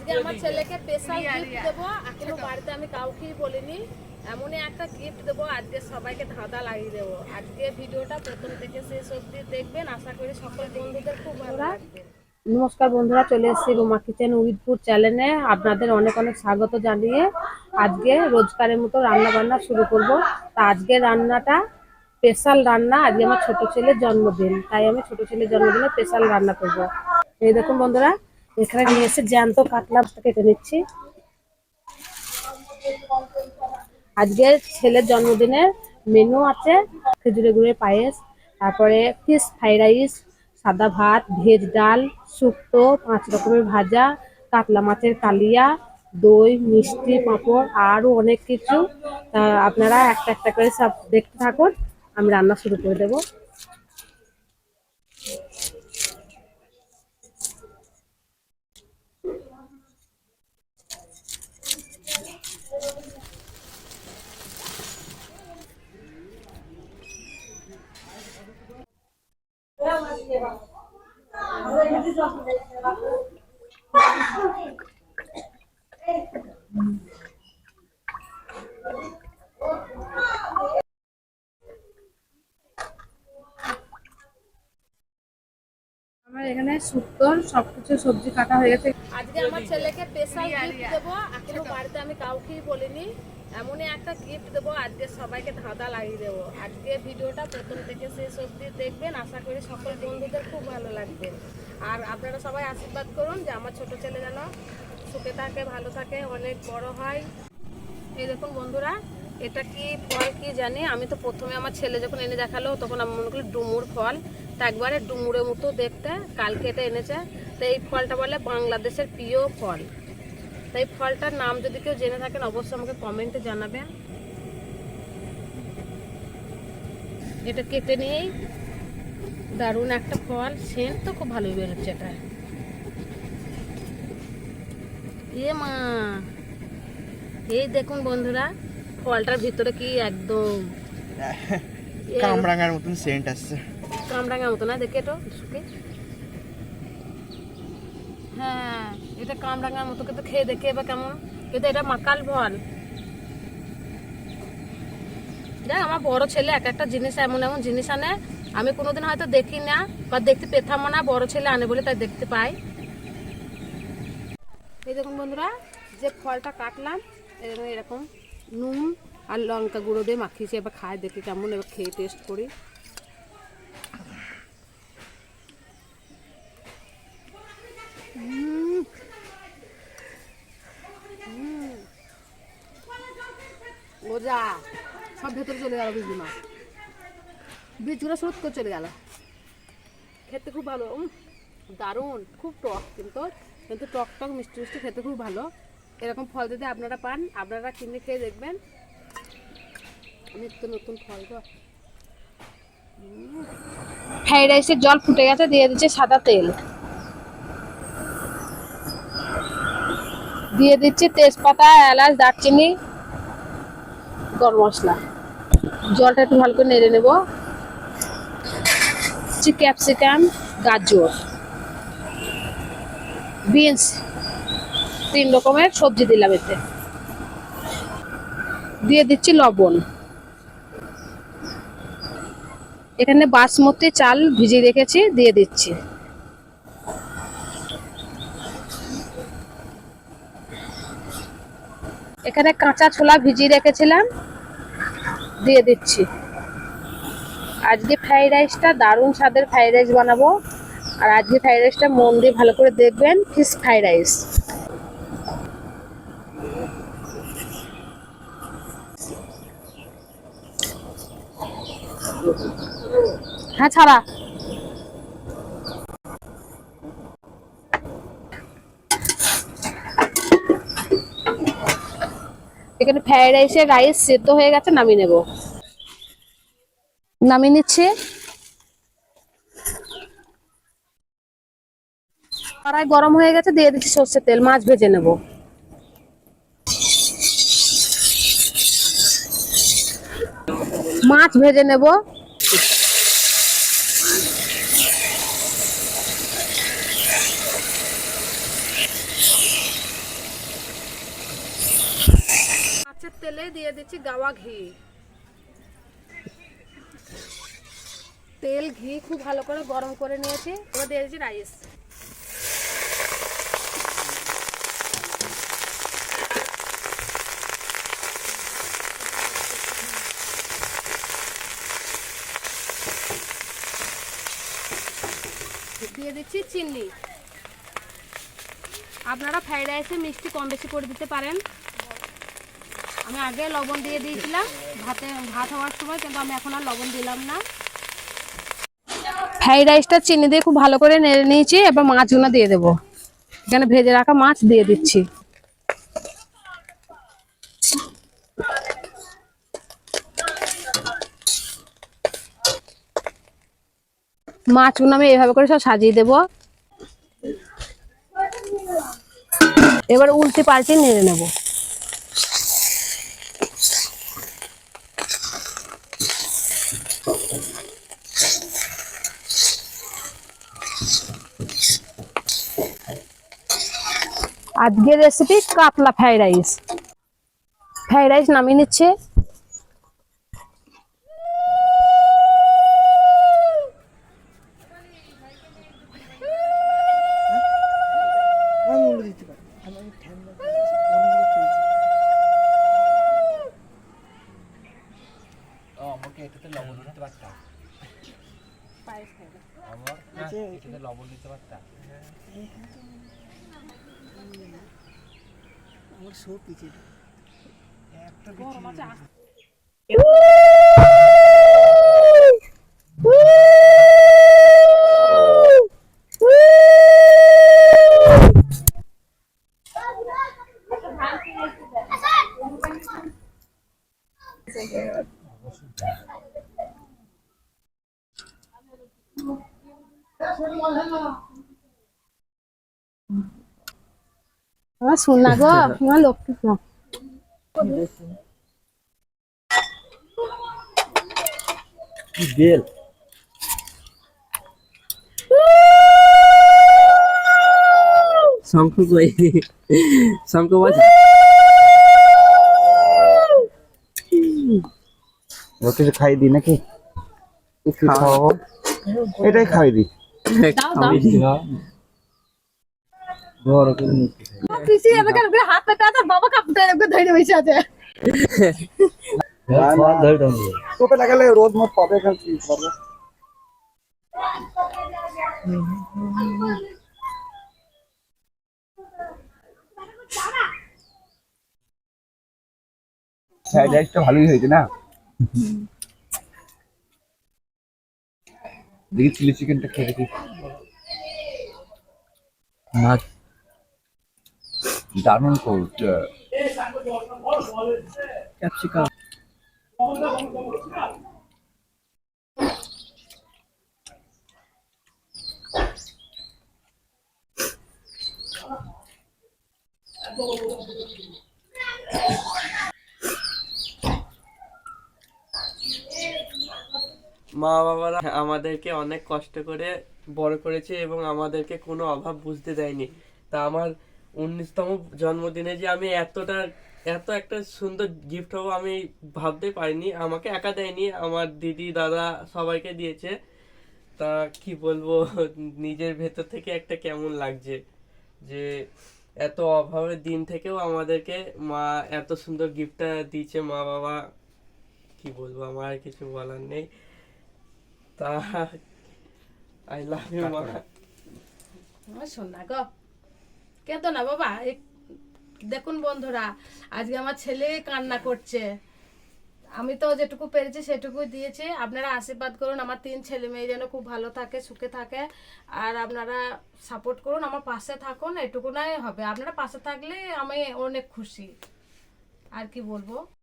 আজকে আমার ছেলেকে স্পেশাল গিফট দেবো এখনও বাড়িতে আমি কাউকেই বলিনি। এমনই একটা গিফট দেবো আজকে সবাইকে ধাঁধা লাগিয়ে দেবো। আজকে ভিডিওটা প্রথম থেকে শেষ অবধি দেখবেন আশা করি সকল বন্ধুদের খুব ভালো লাগবে। নমস্কার বন্ধুরা চলে এসেছি রুমা কিচেন উইথপুর চ্যানেলে। আপনাদের অনেক অনেক স্বাগত জানিয়ে আজকে রোজকারের মতো রান্না বান্না শুরু করব। তা আজকে রান্নাটা স্পেশাল রান্না আজকে আমার ছোট ছেলের জন্মদিন। তাই আমি ছোট ছেলের জন্মদিনে স্পেশাল রান্না করব। এই দেখুন বন্ধুরা এখানে নিয়ে এসে জ্যান্ত কাতলা কেটে নিচ্ছি। আজকে ছেলের জন্মদিনের মেনু আছে খেজুরে গুড়ের পায়েস, তারপরে ফিশ ফ্রাইড রাইস সাদা ভাত, ভেজ ডাল, শুক্তো, পাঁচ রকমের ভাজা, কাতলা মাছের কালিয়া, দই, মিষ্টি, পাঁপড় আরও অনেক কিছু। তা আপনারা একটা একটা করে সব দেখতে থাকুন, আমি রান্না শুরু করে দেবো। আমার এখানে শুক্তোর সবকিছু সবজি কাটা হয়ে গেছে। আজকে আমার ছেলেকে স্পেশাল গিফট দেবো, এখনও বাড়িতে আমি কাউকেই বলিনি। এমনই একটা গিফট দেবো, আজকে সবাইকে ধাঁধা লাগিয়ে দেবো। আজকে ভিডিওটা প্রথম থেকে শেষ অবধি দেখবেন, আশা করি সকল বন্ধুদের খুব ভালো লাগবে। আর আপনারা সবাই আশীর্বাদ করুন যে আমার ছোট ছেলে যেন সুখে থাকে, ভালো থাকে, অনেক বড় হয়। এই দেখুন বন্ধুরা, এটা কি ফল কি জানি? আমি তো প্রথমে আমার ছেলে যখন এনে দেখাল, তখন আমি মনে করি ডুমুর ফল। তা একবারে ডুমুরের মতো দেখতে, কালকে এটা এনেছে। তো এই ফলটা বলে বাংলাদেশের প্রিয় ফল। তাই ফলটার নাম যদি কেউ জেনে থাকেন অবশ্যই আমাকে কমেন্টে জানাবেন। এটা কেটে নিয়েই দারুণ একটা ফল। সেন্ট তো খুব ভালোই বেরোচ্ছে এটা। এ মা এই দেখুন বন্ধুরা ফলটার ভিতরে কি একদম কামরাঙার মতন সেন্ট আসছে। কামরাঙা মতো না দেখে তো হ্যাঁ এটা কামরাঙার মতো কিন্তু খেয়ে দেখে এবার কেমন? কিন্তু এটা মাকাল ফল দেখ, আমার বড় ছেলে এক একটা জিনিস এমন এমন জিনিস আনে, আমি কোনোদিন হয়তো দেখি না বা দেখতে পেতাম না, বড় ছেলে আনে বলে তাই দেখতে পাই। এই দেখুন বন্ধুরা, যে ফলটা কাটলাম এরকম এরকম নুন আর লঙ্কা গুঁড়ো দিয়ে মাখিয়েছি, এবার খায় দেখি কেমন, এবার খেয়ে টেস্ট করি। মজা। সব ভেতরে চলে গেল বীজগুলো বীজগুলো সব করে চলে গেল। খেতে খুব ভালো। দারুণ। খুব টক কিন্তু। কিন্তু টক টক, মিষ্টি মিষ্টি খেতে খুব ভালো। এরকম ফল যদি আপনারা পান, আপনারা কিনে খেয়ে দেখবেন। নিত্য নতুন ফল তো। ফ্রাইড রাইসের জল ফুটে গেছে, দিয়ে দিচ্ছে সাদা তেল। দিয়ে দিচ্ছি তেজপাতা, এলাচ, দারচিনি, গরম মশলা। জলটা একটু ভালো করে নেড়ে নেব। ক্যাপসিকাম, গাজর, বিনস, তিন রকমের সবজি দিলাম এতে। দিয়ে দিচ্ছি লবণ। এখানে বাসমতি চাল ভিজিয়ে রেখেছি, দিয়ে দিচ্ছি। এখানে কাঁচা ছোলা ভিজিয়ে রেখেছিলাম, দিয়ে দিচ্ছি। আজকে ফ্রাইড রাইসটা দারুণ স্বাদের ফ্রাইড রাইস বানাবো, আর আজকে ফ্রাইড রাইসটা মন দিয়ে ভালো করে দেখবেন ফিশ ফ্রাইড রাইস হ্যাঁ ছাড়া। এখানে ফ্রাইড রাইসের রাইস সেদ্ধ হয়ে গেছে নামিয়ে নেব। নামিয়ে নিচ্ছে। কড়াই গরম হয়ে গেছে দিয়ে দিচ্ছি সর্ষের তেল মাছ ভেজে নেব। মাছ ভেজে নেব সর্ষের তেলে দিয়ে দিচ্ছি গাওয়া ঘি। তেল, ঘি খুব ভালো করে গরম করে নিয়েছি। এবার দিয়ে দিচ্ছি রাইস। দিয়ে দিচ্ছি চিনি। আপনারা ফ্রাইড রাইসে মিষ্টি কম বেশি করে দিতে পারেন। আমি আগে লবণ দিয়ে দিয়েছিলাম। ভাতে, ভাত হওয়ার সময়, কিন্তু আমি এখন আর লবণ দিলাম না। ফ্রাইড রাইসটা চিনি দিয়ে খুব ভালো করে নেড়ে নিয়েছি, এবার মাছগুলো দিয়ে দেবো। এখানে ভেজে রাখা মাছ দিয়ে দিচ্ছি। মাছগুলো আমি এভাবে করে সব সাজিয়ে দেবো। এবার উল্টে পাল্টে নেড়ে নেব। আজকের রেসিপি কাতলা ফ্রাইড রাইস ফ্রাইড রাইস নামিয়ে নিচ্ছে। লবণ দিতে পারতাম আমার সব পিছিয়ে একটা আমার শোনা গো আমার লক্ষ্মী সোনা। বেল শঙ্খ কই শঙ্খ বাজা ওকে কিছু খাই দিই নাকি খাওয়াবো এটাই খাই দিই বড় করে নিচ্ছি পিসি এদিকে এদিকে হাত পেতে আছে বাবা কাঁপতে এদিকে ধরে বসে আছে ধরে দাও তোকে লাগালে রোদ মত পাবে এখন কি করব ফ্রাইড রাইসটা ভালোই হয়েছে না দেখি চিলি চিকেনটা খেয়ে দেখি মাছ দারুণ করছে ক্যাপসিকাম। মা বাবারা আমাদেরকে অনেক কষ্ট করে বড় করেছে এবং আমাদেরকে কোনো অভাব বুঝতে দেয়নি। তা আমার উনিশতম জন্মদিনে যে আমি এতটা এত একটা সুন্দর গিফট হব আমি ভাবতে পারিনি। আমাকে একা দেয়নি আমার দিদি দাদা সবাইকে দিয়েছে। তা কি বলব নিজের ভেতর থেকে একটা কেমন লাগছে যে এত অভাবের দিন থেকেও আমাদেরকে মা এত সুন্দর গিফটটা দিয়েছে মা বাবা। কি বলব আমার আর কিছু বলার নেই। তা আই লাভ ইউ মা। শোনা গো। কেতো না বাবা? দেখুন বন্ধুরা, আজকে আমার ছেলে কান্না করছে। আমি তো যেটুকু পেরেছি সেটুকু দিয়েছি। আপনারা আশীর্বাদ করুন, আমার তিন ছেলে মেয়ে যেন খুব ভালো থাকে, সুখে থাকে। আর আপনারা সাপোর্ট করুন, আমার পাশে থাকুন এটুকুনাই হবে। আপনারা পাশে থাকলে আমি অনেক খুশি। আর কি বলব?